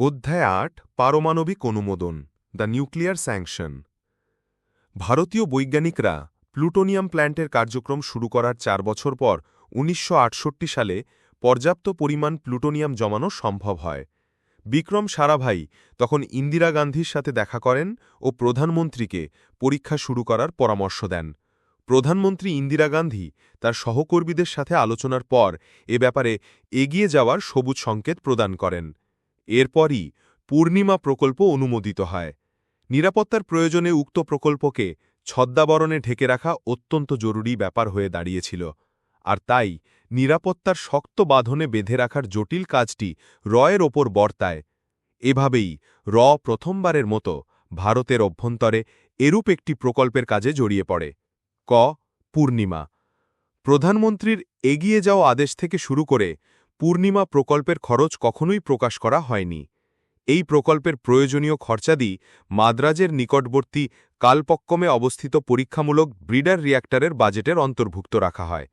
অধ্যায় আট, পারমাণবিক অনুমোদন, দ্য নিউক্লিয়ার স্যাংশন। ভারতীয় বৈজ্ঞানিকরা প্লুটোনিয়াম প্ল্যান্টের কার্যক্রম শুরু করার চার বছর পর উনিশশো আটষট্টি সালে পর্যাপ্ত পরিমাণ প্লুটোনিয়াম জমানো সম্ভব হয়। বিক্রম সারাভাই তখন ইন্দিরা গান্ধীর সাথে দেখা করেন ও প্রধানমন্ত্রীকে পরীক্ষা শুরু করার পরামর্শ দেন। প্রধানমন্ত্রী ইন্দিরা গান্ধী তার সহকর্মীদের সাথে আলোচনার পর এ ব্যাপারে এগিয়ে যাওয়ার সবুজ সংকেত প্রদান করেন। এরপরই পূর্ণিমা প্রকল্প অনুমোদিত হয়। নিরাপত্তার প্রয়োজনে উক্ত প্রকল্পকে ছদ্মাবরণে ঢেকে রাখা অত্যন্ত জরুরি ব্যাপার হয়ে দাঁড়িয়েছিল, আর তাই নিরাপত্তার শক্ত বাঁধনে বেঁধে রাখার জটিল কাজটি রয়ের ওপর বর্তায়। এভাবেই র প্রথমবারের মতো ভারতের অভ্যন্তরে এরূপ একটি প্রকল্পের কাজে জড়িয়ে পড়ে। ক. পূর্ণিমা। প্রধানমন্ত্রীর এগিয়ে যাওয়া আদেশ থেকে শুরু করে পূর্ণিমা প্রকল্পের খরচ কখনোই প্রকাশ করা হয়নি। এই প্রকল্পের প্রয়োজনীয় খরচাদি মাদ্রাজের নিকটবর্তী কালপক্কমে অবস্থিত পরীক্ষামূলক ব্রিডার রিয়্যাক্টরের বাজেটের অন্তর্ভুক্ত রাখা হয়।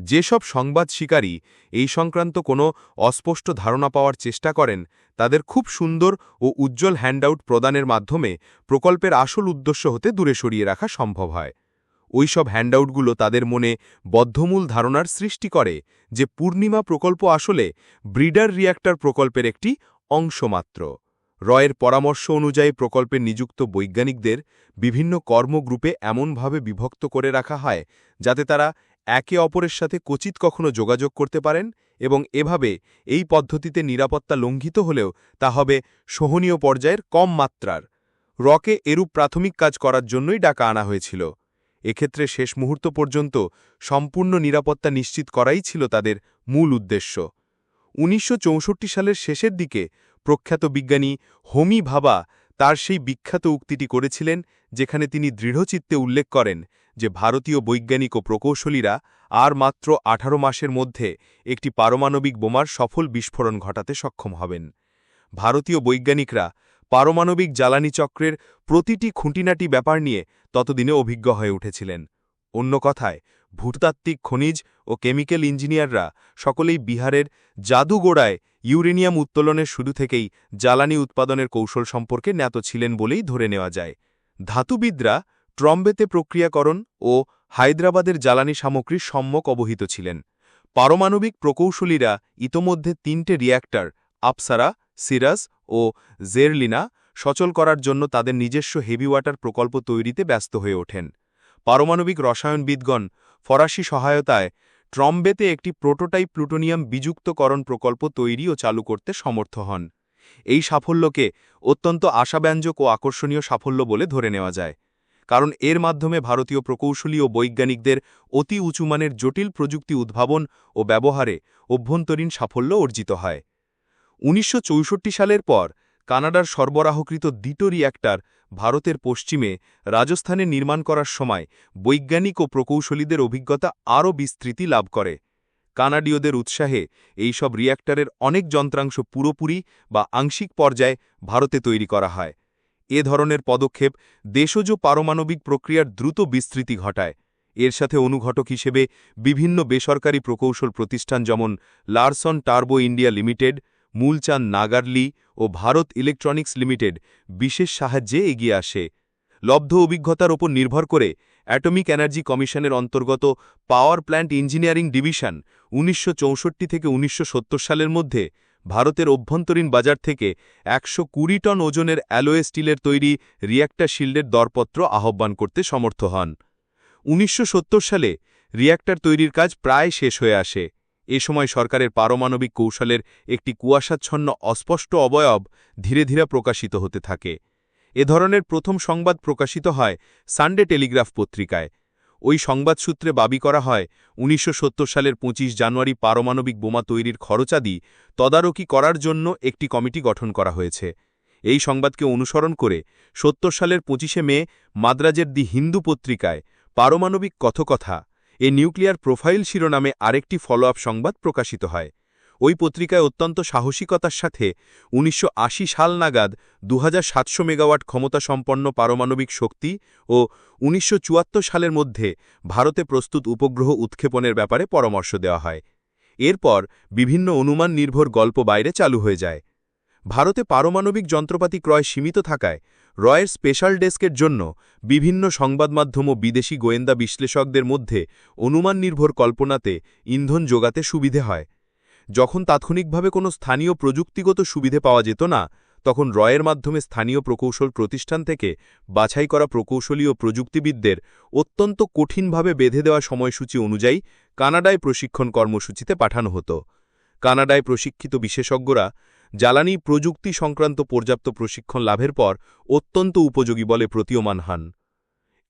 যেসব সংবাদ শিকারী এই সংক্রান্ত কোনো অস্পষ্ট ধারণা পাওয়ার চেষ্টা করেন, তাদের খুব সুন্দর ও উজ্জ্বল হ্যান্ডআউট প্রদানের মাধ্যমে প্রকল্পের আসল উদ্দেশ্য হতে দূরে সরিয়ে রাখা সম্ভব হয়। ওইসব হ্যান্ডআউটগুলো তাদের মনে বদ্ধমূল ধারণার সৃষ্টি করে যে পূর্ণিমা প্রকল্প আসলে ব্রিডার রিয়্যাক্টর প্রকল্পের একটি অংশমাত্র। রয়ের পরামর্শ অনুযায়ী প্রকল্পে নিযুক্ত বৈজ্ঞানিকদের বিভিন্ন কর্মগ্রুপে এমনভাবে বিভক্ত করে রাখা হয় যাতে তারা একে অপরের সাথে কচিত কখনো যোগাযোগ করতে পারেন এবং এভাবে এই পদ্ধতিতে নিরাপত্তা লঙ্ঘিত হলেও তা হবে সহনীয় পর্যায়ের কম মাত্রার। রকে এরূপ প্রাথমিক কাজ করার জন্যই ডাকা আনা হয়েছিল। এক্ষেত্রে শেষ মুহূর্ত পর্যন্ত সম্পূর্ণ নিরাপত্তা নিশ্চিত করাই ছিল তাদের মূল উদ্দেশ্য। উনিশশো চৌষট্টি সালের শেষের দিকে প্রখ্যাত বিজ্ঞানী হোমি ভাবা তার সেই বিখ্যাত উক্তিটি করেছিলেন, যেখানে তিনি দৃঢ়চিত্তে উল্লেখ করেন যে ভারতীয় বৈজ্ঞানিক ও প্রকৌশলীরা আর মাত্র আঠারো মাসের মধ্যে একটি পারমাণবিক বোমার সফল বিস্ফোরণ ঘটাতে সক্ষম হবেন। ভারতীয় বৈজ্ঞানিকরা পারমাণবিক জ্বালানি চক্রের প্রতিটি খুঁটিনাটি ব্যাপার নিয়ে ততদিনে অভিজ্ঞ হয়ে উঠেছিলেন। অন্য কথায়, ভূতাত্ত্বিক খনিজ ও কেমিক্যাল ইঞ্জিনিয়াররা সকলেই বিহারের জাদুগোড়ায় ইউরেনিয়াম উত্তোলনের শুরু থেকেই জ্বালানি উৎপাদনের কৌশল সম্পর্কে জ্ঞাত ছিলেন বলেই ধরে নেওয়া যায়। ধাতুবিদরা ট্রম্বেতে প্রক্রিয়াকরণ ও হায়দ্রাবাদের জ্বালানি সামগ্রীর সম্যক অবহিত ছিলেন। পারমাণবিক প্রকৌশলীরা ইতোমধ্যে তিনটে রিয়্যাক্টর আপসারা সিরাস ও জেরলিনা সচল করার জন্য তাদের নিজস্ব হেভি ওয়াটার প্রকল্প তৈরিতে ব্যস্ত হয়ে ওঠেন। পারমাণবিক রসায়নবিদগণ ফরাসি সহায়তায় ট্রম্বেতে একটি প্রোটোটাইপ প্লুটোনিয়াম বিযুক্তকরণ প্রকল্প তৈরি ও চালু করতে সমর্থ হন। এই সাফল্যকে অত্যন্ত আশাব্যঞ্জক ও আকর্ষণীয় সাফল্য বলে ধরে নেওয়া যায়। কারণ এর মাধ্যমে ভারতীয় প্রকৌশলী ও বৈজ্ঞানিকদের অতি উঁচুমানের জটিল প্রযুক্তি উদ্ভাবন ও ব্যবহারে অভ্যন্তরীণ সাফল্য অর্জিত হয়। উনিশশো চৌষট্টি সালের পর কানাডার সরবরাহকৃত দ্বিতীয় রিয়্যাক্টার ভারতের পশ্চিমে রাজস্থানে নির্মাণ করার সময় বৈজ্ঞানিক ও প্রকৌশলীদের অভিজ্ঞতা আরও বিস্তৃতি লাভ করে। কানাডীয়দের উৎসাহে এই সব রিয়্যাক্টরের অনেক যন্ত্রাংশ পুরোপুরি বা আংশিক পর্যায়ে ভারতে তৈরি করা হয়। এ ধরনের পদক্ষেপ দেশজ পারমাণবিক প্রক্রিয়ার দ্রুত বিস্তৃতি ঘটায়। এর সাথে অনুঘটক হিসেবে বিভিন্ন বেসরকারি প্রকৌশল প্রতিষ্ঠান যেমন লারসন টার্বো ইন্ডিয়া লিমিটেড মূলচাঁদ নাগারলি ও ভারত ইলেকট্রনিক্স লিমিটেড বিশেষ সাহায্যে এগিয়ে আসে। লব্ধ অভিজ্ঞতার ওপর নির্ভর করে অ্যাটমিক এনার্জি কমিশনের অন্তর্গত পাওয়ার প্ল্যান্ট ইঞ্জিনিয়ারিং ডিভিশন উনিশশো চৌষট্টি থেকে উনিশশো সত্তর সালের মধ্যে ভারতের অভ্যন্তরীণ বাজার থেকে একশো কুড়ি টন ওজনের অ্যালোয়ে স্টিলের তৈরি রিয়্যাক্টার শিল্ডের দরপত্র আহ্বান করতে সমর্থ হন। উনিশশো সত্তর সালে রিয়্যাক্টার তৈরির কাজ প্রায় শেষ হয়ে আসে। এ সময় সরকারের পারমাণবিক কৌশলের একটি কুয়াশাচ্ছন্ন অস্পষ্ট অবয়ব ধীরে ধীরে প্রকাশিত হতে থাকে। এ ধরনের প্রথম সংবাদ প্রকাশিত হয় সানডে টেলিগ্রাফ পত্রিকায়। ওই সংবাদসূত্রে বাবি করা হয়, উনিশশো সত্তর সালের ২৫ জানুয়ারি পারমাণবিক বোমা তৈরির খরচাদি তদারকি করার জন্য একটি কমিটি গঠন করা হয়েছে। এই সংবাদকে অনুসরণ করে সত্তর সালের পঁচিশে মে মাদ্রাজের দি হিন্দু পত্রিকায় পারমাণবিক কথকথা এ নিউক্লিয়ার প্রোফাইল শিরোনামে আরেকটি ফলো আপ সংবাদ প্রকাশিত হয়। ওই পত্রিকায় অত্যন্ত সাহসিকতার সাথে উনিশশো আশি সাল নাগাদ দু হাজার সাতশো মেগাওয়াট ক্ষমতাসম্পন্ন পারমাণবিক শক্তি ও উনিশশো চুয়াত্তর সালের মধ্যে ভারতে প্রস্তুত উপগ্রহ উৎক্ষেপণের ব্যাপারে পরামর্শ দেওয়া হয়। এরপর বিভিন্ন অনুমান নির্ভর গল্প বাইরে চালু হয়ে যায়। ভারতে পারমাণবিক যন্ত্রপাতি ক্রয় সীমিত থাকায় রয়ের স্পেশাল ডেস্কের জন্য বিভিন্ন সংবাদমাধ্যম ও বিদেশি গোয়েন্দা বিশ্লেষকদের মধ্যে অনুমান নির্ভর কল্পনাতে ইন্ধন যোগাতে সুবিধে হয়। যখন তাৎক্ষণিকভাবে কোনো স্থানীয় প্রযুক্তিগত সুবিধে পাওয়া যেত না, তখন রয়ের মাধ্যমে স্থানীয় প্রকৌশল প্রতিষ্ঠান থেকে বাছাই করা প্রকৌশলী ও প্রযুক্তিবিদদের অত্যন্ত কঠিনভাবে বেঁধে দেওয়া সময়সূচি অনুযায়ী কানাডায় প্রশিক্ষণ কর্মসূচিতে পাঠানো হতো। কানাডায় প্রশিক্ষিত বিশেষজ্ঞরা জ্বালানি প্রযুক্তি সংক্রান্ত পর্যাপ্ত প্রশিক্ষণ লাভের পর অত্যন্ত উপযোগী বলে প্রতীয়মান হন।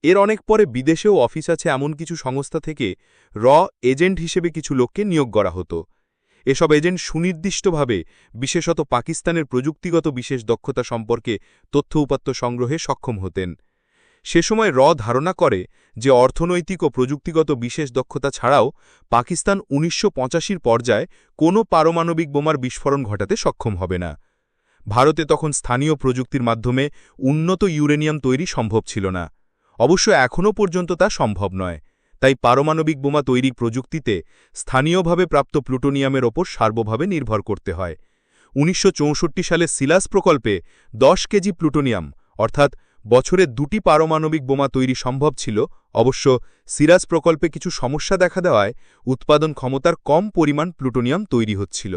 এর অনেক পরে বিদেশেও অফিস আছে এমন কিছু সংস্থা থেকে র এজেন্ট হিসেবে কিছু লোককে নিয়োগ করা হতো। এসব এজেন্ট সুনির্দিষ্টভাবে, বিশেষত পাকিস্তানের প্রযুক্তিগত বিশেষ দক্ষতা সম্পর্কে তথ্য উপাত্ত সংগ্রহে সক্ষম হতেন। সে সময় র ধারণা করে যে অর্থনৈতিক ও প্রযুক্তিগত বিশেষ দক্ষতা ছাড়াও পাকিস্তান উনিশশো পঁচাশির পর্যায়ে কোনো পারমাণবিক বোমার বিস্ফোরণ ঘটাতে সক্ষম হবে না। ভারতে তখন স্থানীয় প্রযুক্তির মাধ্যমে উন্নত ইউরেনিয়াম তৈরি সম্ভব ছিল না। অবশ্য এখনও পর্যন্ত তা সম্ভব নয়। তাই পারমাণবিক বোমা তৈরি প্রযুক্তিতে স্থানীয়ভাবে প্রাপ্ত প্লুটোনিয়ামের ওপর সার্বভাবে নির্ভর করতে হয়। উনিশশো চৌষট্টি সালে সিলাস প্রকল্পে ১০ কেজি প্লুটোনিয়াম, অর্থাৎ বছরে দুটি পারমাণবিক বোমা তৈরি সম্ভব ছিল, অবশ্য সিরাজ প্রকল্পে কিছু সমস্যা দেখা দেওয়ায় উৎপাদন ক্ষমতার কম পরিমাণ প্লুটোনিয়াম তৈরি হচ্ছিল।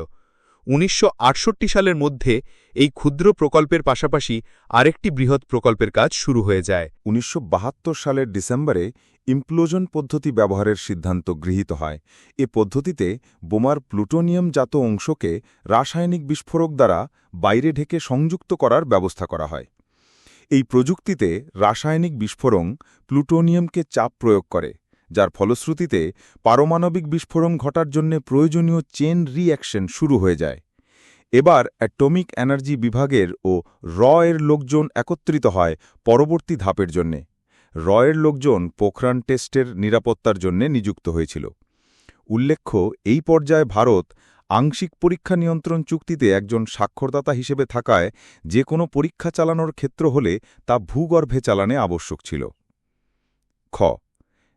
উনিশশো আটষট্টি সালের মধ্যে এই ক্ষুদ্র প্রকল্পের পাশাপাশি আরেকটি বৃহৎ প্রকল্পের কাজ শুরু হয়ে যায়। উনিশশো বাহাত্তর সালের ডিসেম্বরে ইমপ্লোজন পদ্ধতি ব্যবহারের সিদ্ধান্ত গৃহীত হয়। এ পদ্ধতিতে বোমার প্লুটোনিয়ামজাত অংশকে রাসায়নিক বিস্ফোরক দ্বারা বাইরে ঢেকে সংযুক্ত করার ব্যবস্থা করা হয়। এই প্রযুক্তিতে রাসায়নিক বিস্ফোরণ প্লুটোনিয়ামকে চাপ প্রয়োগ করে, যার ফলশ্রুতিতে পারমাণবিক বিস্ফোরণ ঘটার জন্য প্রয়োজনীয় চেন রিঅ্যাকশন শুরু হয়ে যায়। এবার অ্যাটমিক এনার্জি বিভাগের ও র এর লোকজন একত্রিত হয় পরবর্তী ধাপের জন্যে। র এর লোকজন পোখরান টেস্টের নিরাপত্তার জন্য নিযুক্ত হয়েছিল। উল্লেখ্য, এই পর্যায়ে ভারত আংশিক পরীক্ষা নিয়ন্ত্রণ চুক্তিতে একজন স্বাক্ষরদাতা হিসেবে থাকায় যে কোনো পরীক্ষা চালানোর ক্ষেত্র হলে তা ভূগর্ভে চালানে আবশ্যক ছিল। খ।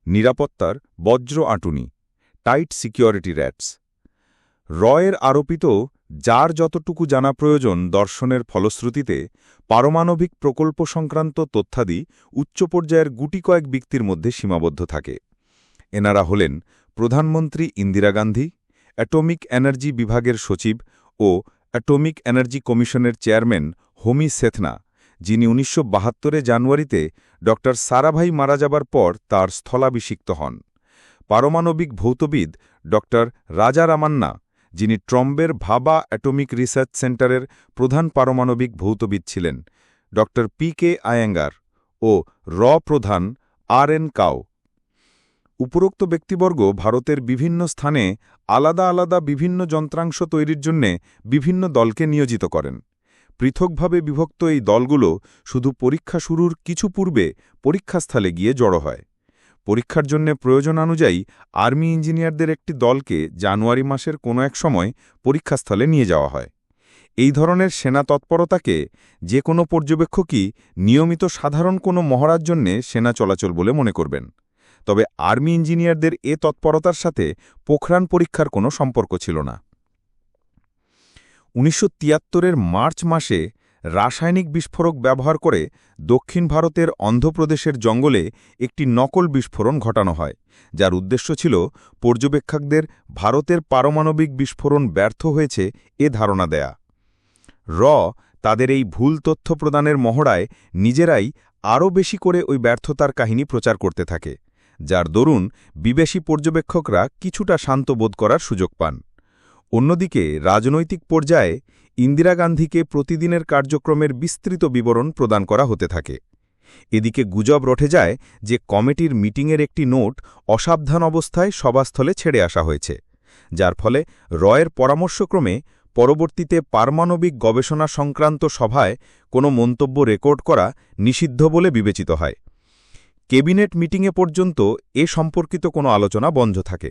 নিরাপত্তার বজ্র আঁটুনি, টাইট সিকিউরিটি র্যাটস। রয়ের আরোপিত যার যতটুকু জানা প্রয়োজন দর্শনের ফলশ্রুতিতে পারমাণবিক প্রকল্প সংক্রান্ত তথ্যাদি উচ্চ পর্যায়ের গুটি কয়েক ব্যক্তির মধ্যে সীমাবদ্ধ থাকে। এনারা হলেন প্রধানমন্ত্রী ইন্দিরা গান্ধী অ্যাটমিক এনার্জি বিভাগের সচিব ও অ্যাটমিক এনার্জি কমিশনের চেয়ারম্যান হোমি সেথনা, যিনি উনিশশো জানুয়ারিতে ড সারাভাই মারা যাবার পর তার স্থলাভিষিক্ত হন। পারমাণবিক ভৌতবিদ ড রাজা রামান্না যিনি ট্রম্বের ভাবা অ্যাটমিক রিসার্চ সেন্টারের প্রধান পারমাণবিক ভৌতবিদ ছিলেন ড পি কে আয়েঙ্গার ও র প্রধান আর এন কাও উপরোক্ত ব্যক্তিবর্গ ভারতের বিভিন্ন স্থানে আলাদা আলাদা বিভিন্ন যন্ত্রাংশ তৈরির জন্যে বিভিন্ন দলকে নিয়োজিত করেন। পৃথকভাবে বিভক্ত এই দলগুলো শুধু পরীক্ষা শুরুর কিছু পূর্বে পরীক্ষাস্থলে গিয়ে জড়ো হয়। পরীক্ষার জন্য প্রয়োজন অনুযায়ী আর্মি ইঞ্জিনিয়ারদের একটি দলকে জানুয়ারি মাসের কোনো এক সময় পরীক্ষাস্থলে নিয়ে যাওয়া হয়। এই ধরনের সেনা তৎপরতাকে যে কোনো পর্যবেক্ষকই নিয়মিত সাধারণ কোনো মহড়ার জন্যে সেনা চলাচল বলে মনে করবেন। তবে আর্মি ইঞ্জিনিয়ারদের এ তৎপরতার সাথে পোখরান পরীক্ষার কোনো সম্পর্ক ছিল না। উনিশশো তিয়াত্তরের মার্চ মাসে রাসায়নিক বিস্ফোরক ব্যবহার করে দক্ষিণ ভারতের অন্ধ্রপ্রদেশের জঙ্গলে একটি নকল বিস্ফোরণ ঘটানো হয়, যার উদ্দেশ্য ছিল পর্যবেক্ষকদের ভারতের পারমাণবিক বিস্ফোরণ ব্যর্থ হয়েছে এ ধারণা দেয়া। র তাদের এই ভুল তথ্য প্রদানের মহড়ায় নিজেরাই আরও বেশি করে ওই ব্যর্থতার কাহিনী প্রচার করতে থাকে। যার দরুন বিবেশী পর্যবেক্ষকরা কিছুটা শান্ত বোধ করার সুযোগ পান। অন্যদিকে রাজনৈতিক পর্যায়ে ইন্দিরা গান্ধীকে প্রতিদিনের কার্যক্রমের বিস্তৃত বিবরণ প্রদান করা হতে থাকে। এদিকে গুজব রটে যায় যে কমিটির মিটিংয়ের একটি নোট অসাবধান অবস্থায় সভাস্থলে ছেড়ে আসা হয়েছে, যার ফলে রয়ের পরামর্শক্রমে পরবর্তীতে পারমাণবিক গবেষণা সংক্রান্ত সভায় কোনো মন্তব্য রেকর্ড করা নিষিদ্ধ বলে বিবেচিত হয়। কেবিনেট মিটিংয়ে পর্যন্ত এ সম্পর্কিত কোনো আলোচনা বন্ধ থাকে।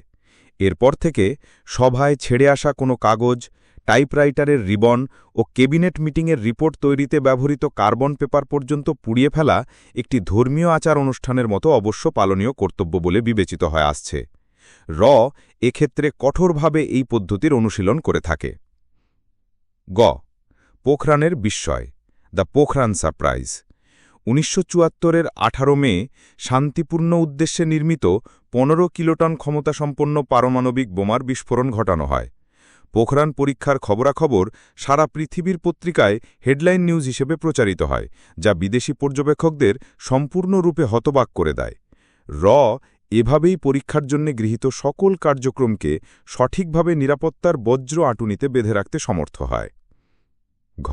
এরপর থেকে সভায় ছেড়ে আসা কোনো কাগজ, টাইপরাইটারের রিবন ও কেবিনেট মিটিংয়ের রিপোর্ট তৈরিতে ব্যবহৃত কার্বন পেপার পর্যন্ত পুড়িয়ে ফেলা একটি ধর্মীয় আচার অনুষ্ঠানের মতো অবশ্য পালনীয় কর্তব্য বলে বিবেচিত হয়ে আসছে। র এক্ষেত্রে কঠোরভাবে এই পদ্ধতির অনুশীলন করে থাকে। গ. পোখরানের বিস্ময়, দ্য পোখরান সারপ্রাইজ। উনিশশো চুয়াত্তরের আঠারো মে শান্তিপূর্ণ উদ্দেশ্যে নির্মিত পনেরো কিলোটন ক্ষমতাসম্পন্ন পারমাণবিক বোমার বিস্ফোরণ ঘটানো হয়। পোখরান পরীক্ষার খবরাখবর সারা পৃথিবীর পত্রিকায় হেডলাইন নিউজ হিসেবে প্রচারিত হয়, যা বিদেশি পর্যবেক্ষকদের সম্পূর্ণরূপে হতবাক করে দেয়। র এভাবেই পরীক্ষার জন্য গৃহীত সকল কার্যক্রমকে সঠিকভাবে নিরাপত্তার বজ্র আটুনিতে বেঁধে রাখতে সমর্থ হয়। ঘ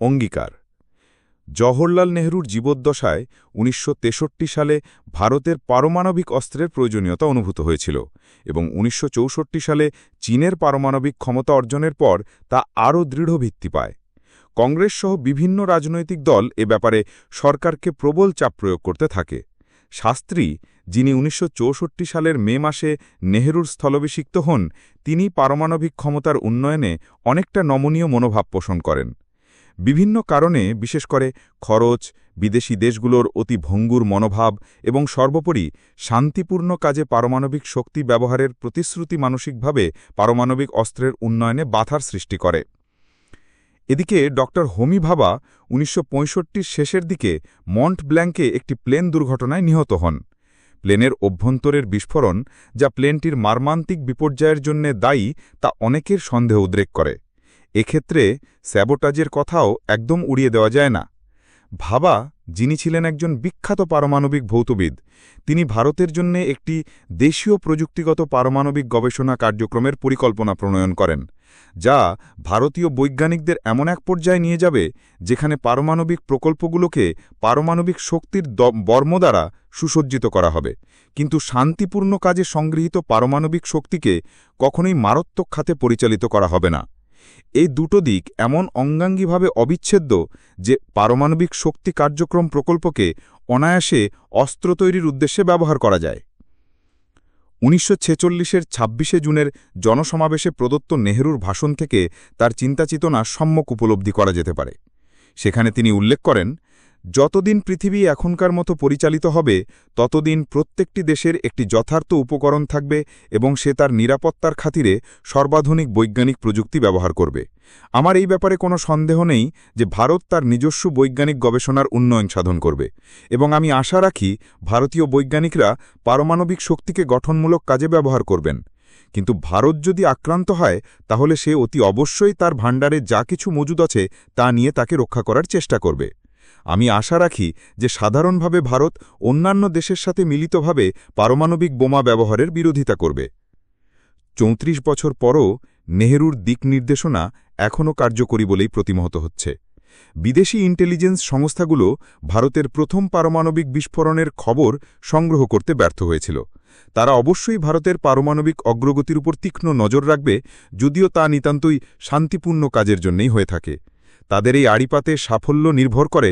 অঙ্গীকার জওহরলাল নেহরুর জীবদ্দশায় উনিশশো তেষট্টি সালে ভারতের পারমাণবিক অস্ত্রের প্রয়োজনীয়তা অনুভূত হয়েছিল এবং উনিশশো চৌষট্টি সালে চীনের পারমাণবিক ক্ষমতা অর্জনের পর তা আরও দৃঢ় ভিত্তি পায়। কংগ্রেস সহ বিভিন্ন রাজনৈতিক দল এ ব্যাপারে সরকারকে প্রবল চাপ প্রয়োগ করতে থাকে। শাস্ত্রী, যিনি উনিশশো চৌষট্টি সালের মে মাসে নেহরুর স্থলভিষিক্ত হন, তিনি পারমাণবিক ক্ষমতার উন্নয়নে অনেকটা নমনীয় মনোভাব পোষণ করেন। বিভিন্ন কারণে, বিশেষ করে খরচ, বিদেশি দেশগুলোর অতি ভঙ্গুর মনোভাব এবং সর্বোপরি শান্তিপূর্ণ কাজে পারমাণবিক শক্তি ব্যবহারের প্রতিশ্রুতি মানসিকভাবে পারমাণবিক অস্ত্রের উন্নয়নে বাধার সৃষ্টি করে। এদিকে ড হোমি ভাবা উনিশশো শেষের দিকে মন্ট ব্ল্যাঙ্কে একটি প্লেন দুর্ঘটনায় নিহত হন। প্লেনের অভ্যন্তরের বিস্ফোরণ, যা প্লেনটির মার্মান্তিক বিপর্যয়ের জন্য দায়ী, তা অনেকের সন্দেহ উদ্রেক করে। এক্ষেত্রে স্যাবোটাজের কথাও একদম উড়িয়ে দেওয়া যায় না। ভাবা, যিনি ছিলেন একজন বিখ্যাত পারমাণবিক ভৌতবিদ, তিনি ভারতের জন্য একটি দেশীয় প্রযুক্তিগত পারমাণবিক গবেষণা কার্যক্রমের পরিকল্পনা প্রণয়ন করেন, যা ভারতীয় বৈজ্ঞানিকদের এমন এক পর্যায়ে নিয়ে যাবে, যেখানে পারমাণবিক প্রকল্পগুলোকে পারমাণবিক শক্তির বর্ম দ্বারা সুসজ্জিত করা হবে। কিন্তু শান্তিপূর্ণ কাজে সংগৃহীত পারমাণবিক শক্তিকে কখনোই মারাত্মক খাতে পরিচালিত করা হবে না। এই দুটো দিক এমন অঙ্গাঙ্গিভাবে অবিচ্ছেদ্য যে পারমাণবিক শক্তি কার্যক্রম প্রকল্পকে অনায়াসে অস্ত্র তৈরির উদ্দেশ্যে ব্যবহার করা যায়। উনিশশো ছেচল্লিশের ছাব্বিশে জুনের জনসমাবেশে প্রদত্ত নেহরুর ভাষণ থেকে তার চিন্তাচেতনা সম্যক উপলব্ধি করা যেতে পারে। সেখানে তিনি উল্লেখ করেন যতদিন পৃথিবী এখনকার মতো পরিচালিত হবে, ততদিন প্রত্যেকটি দেশের একটি যথার্থ উপকরণ থাকবে এবং সে তার নিরাপত্তার খাতিরে সর্বাধুনিক বৈজ্ঞানিক প্রযুক্তি ব্যবহার করবে। আমার এই ব্যাপারে কোনো সন্দেহ নেই যে ভারত তার নিজস্ব বৈজ্ঞানিক গবেষণার উন্নয়ন সাধন করবে এবং আমি আশা রাখি ভারতীয় বৈজ্ঞানিকরা পারমাণবিক শক্তিকে গঠনমূলক কাজে ব্যবহার করবেন। কিন্তু ভারত যদি আক্রান্ত হয়, তাহলে সে অতি অবশ্যই তার ভাণ্ডারে যা কিছু মজুদ আছে তা নিয়ে তাকে রক্ষা করার চেষ্টা করবে। আমি আশা রাখি যে সাধারণভাবে ভারত অন্যান্য দেশের সাথে মিলিতভাবে পারমাণবিক বোমা ব্যবহারের বিরোধিতা করবে। চৌত্রিশ বছর পরও নেহরুর দিক নির্দেশনা এখনও কার্যকরী বলেই প্রতিমহত হচ্ছে। বিদেশি ইন্টেলিজেন্স সংস্থাগুলো ভারতের প্রথম পারমাণবিক বিস্ফোরণের খবর সংগ্রহ করতে ব্যর্থ হয়েছিল। তারা অবশ্যই ভারতের পারমাণবিক অগ্রগতির উপর তীক্ষ্ণ নজর রাখবে, যদিও তা নিতান্তই শান্তিপূর্ণ কাজের জন্যই হয়ে থাকে। তাদের এই আড়িপাতে সাফল্য নির্ভর করে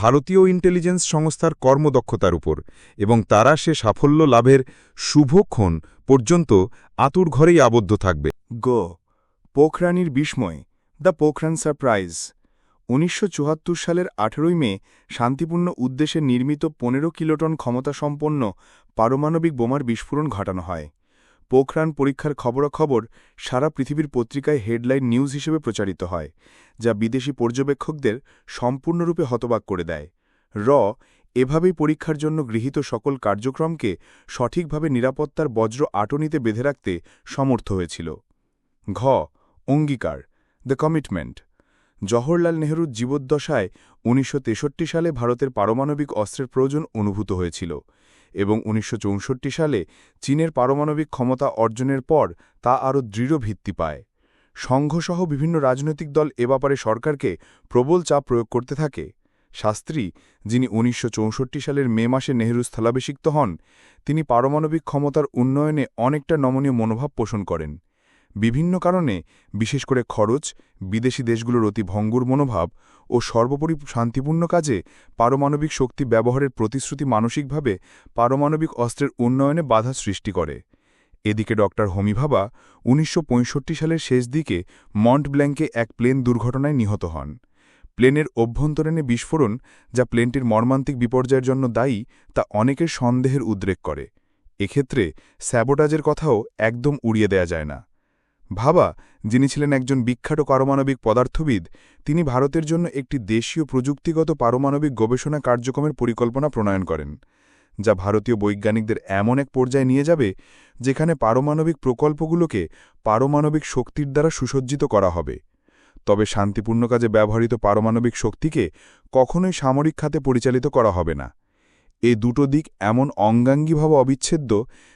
ভারতীয় ইন্টেলিজেন্স সংস্থার কর্মদক্ষতার উপর, এবং তারা সে সাফল্য লাভের শুভক্ষণ পর্যন্ত আতুর ঘরেই আবদ্ধ থাকবে। গ, পোখরানির বিস্ময়, দ্য পোখরান সারপ্রাইজ। উনিশশো চুয়াত্তর সালের আঠেরোই মে শান্তিপূর্ণ উদ্দেশ্যে নির্মিত পনেরো কিলোটন ক্ষমতাসম্পন্ন পারমাণবিক বোমার বিস্ফোরণ ঘটানো হয়। পোখরান পরীক্ষার খবরাখবর সারা পৃথিবীর পত্রিকায় হেডলাইন নিউজ হিসেবে প্রচারিত হয়, যা বিদেশি পর্যবেক্ষকদের সম্পূর্ণরূপে হতবাক করে দেয়। র, এভাবেই পরীক্ষার জন্য গৃহীত সকল কার্যক্রমকে সঠিকভাবে নিরাপত্তার বজ্র আটনিতে বেঁধে রাখতে সমর্থ হয়েছিল। ঘ, অঙ্গীকার, দ্য কমিটমেন্ট। জওহরলাল নেহরুর জীবদ্দশায় উনিশশো তেষট্টি সালে ভারতের পারমাণবিক অস্ত্রের প্রয়োজন অনুভূত হয়েছিল। এবং উনিশশো চৌষট্টি সালে চীনের পারমাণবিক ক্ষমতা অর্জনের পর তা আরও দৃঢ় ভিত্তি পায়। সংঘসহ বিভিন্ন রাজনৈতিক দল এ ব্যাপারে সরকারকে প্রবল চাপ প্রয়োগ করতে থাকে। শাস্ত্রী, যিনি উনিশশো চৌষট্টি সালের মে মাসে নেহরু স্থলাভিষিক্ত হন, তিনি পারমাণবিক ক্ষমতার উন্নয়নে অনেকটা নমনীয় মনোভাব পোষণ করেন। বিভিন্ন কারণে, বিশেষ করে খরচ, বিদেশি দেশগুলোর অতি ভঙ্গুর মনোভাব ও সর্বোপরি শান্তিপূর্ণ কাজে পারমাণবিক শক্তি ব্যবহারের প্রতিশ্রুতি মানসিকভাবে পারমাণবিক অস্ত্রের উন্নয়নে বাধা সৃষ্টি করে। এদিকে ড. হোমি ভাবা উনিশশো সালের শেষ দিকে মন্ট ব্ল্যাঙ্কে এক প্লেন দুর্ঘটনায় নিহত হন। প্লেনের অভ্যন্তরীণে বিস্ফোরণ, যা প্লেনটির মর্মান্তিক বিপর্যয়ের জন্য দায়ী, তা অনেকের সন্দেহের উদ্রেক করে। এক্ষেত্রে স্যাবোটাজের কথাও একদম উড়িয়ে দেয়া যায় না। ভাবা, যিনি ছিলেন একজন বিখ্যাত পারমাণবিক পদার্থবিদ, তিনি ভারতের জন্য একটি দেশীয় প্রযুক্তিগত পারমাণবিক গবেষণা কার্যক্রমের পরিকল্পনা প্রণয়ন করেন, যা ভারতীয় বৈজ্ঞানিকদের এমন এক পর্যায়ে নিয়ে যাবে, যেখানে পারমাণবিক প্রকল্পগুলোকে পারমাণবিক শক্তির দ্বারা সুসজ্জিত করা হবে। তবে শান্তিপূর্ণ কাজে ব্যবহৃত পারমাণবিক শক্তিকে কখনোই সামরিক খাতে পরিচালিত করা হবে না। এই দুটো দিক এমন অঙ্গাঙ্গিভাবে অবিচ্ছেদ্য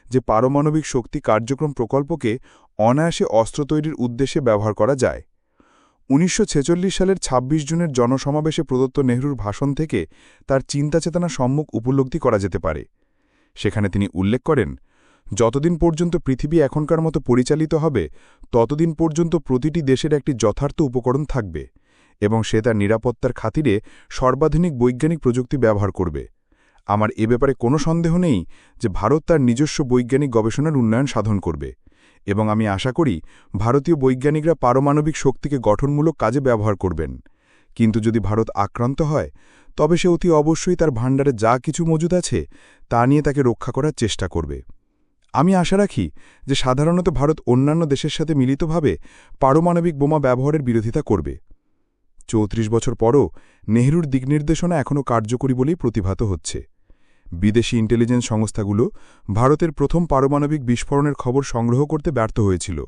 যে পারমাণবিক শক্তি কার্যক্রম প্রকল্পকে অনায়াসে অস্ত্র তৈরির উদ্দেশ্যে ব্যবহার করা যায়। উনিশশো ছেচল্লিশ সালের ২৬ জুনের জনসমাবেশে প্রদত্ত নেহরুর ভাষণ থেকে তার চিন্তাচেতনা সম্মুখ উপলব্ধি করা যেতে পারে। সেখানে তিনি উল্লেখ করেন, যতদিন পর্যন্ত পৃথিবী এখনকার মতো পরিচালিত হবে, ততদিন পর্যন্ত প্রতিটি দেশের একটি যথার্থ উপকরণ থাকবে, এবং সে তার নিরাপত্তার খাতিরে সর্বাধুনিক বৈজ্ঞানিক প্রযুক্তি ব্যবহার করবে। আমার এ ব্যাপারে কোনো সন্দেহ নেই যে ভারত তার নিজস্ব বৈজ্ঞানিক গবেষণার উন্নয়ন সাধন করবে। এবং আমি আশা করি ভারতীয় বৈজ্ঞানিকরা পারমাণবিক শক্তিকে গঠনমূলক কাজে ব্যবহার করবেন। কিন্তু যদি ভারত আক্রান্ত হয়, তবে সে অতি অবশ্যই তার ভাণ্ডারে যা কিছু মজুদ আছে, তা নিয়ে তাকে রক্ষা করার চেষ্টা করবে। আমি আশা রাখি যে সাধারণত ভারত অন্যান্য দেশের সাথে মিলিতভাবে পারমাণবিক বোমা ব্যবহারের বিরোধিতা করবে। চৌত্রিশ বছর পরও নেহরুর দিকনির্দেশনা এখনও কার্যকরী বলেই প্রতিভাত হচ্ছে। বিদেশি ইন্টেলিজেন্স সংস্থাগুলো ভারতের প্রথম পারমাণবিক বিস্ফোরণের খবর সংগ্রহ করতে ব্যর্থ হয়েছিল।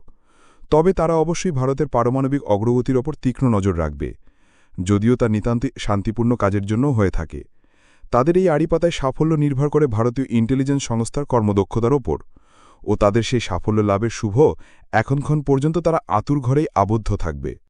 তবে তারা অবশ্যই ভারতের পারমাণবিক অগ্রগতির ওপর তীক্ষ্ণ নজর রাখবে, যদিও তা নিতান্তই শান্তিপূর্ণ কাজের জন্য হয়ে থাকে। তাদের এই আড়িপাতায় সাফল্য নির্ভর করে ভারতীয় ইন্টেলিজেন্স সংস্থার কর্মদক্ষতার ওপর, ও তাদের সেই সাফল্য লাভের শুভ এখনক্ষণ পর্যন্ত তারা আতুর ঘরেই আবদ্ধ থাকবে।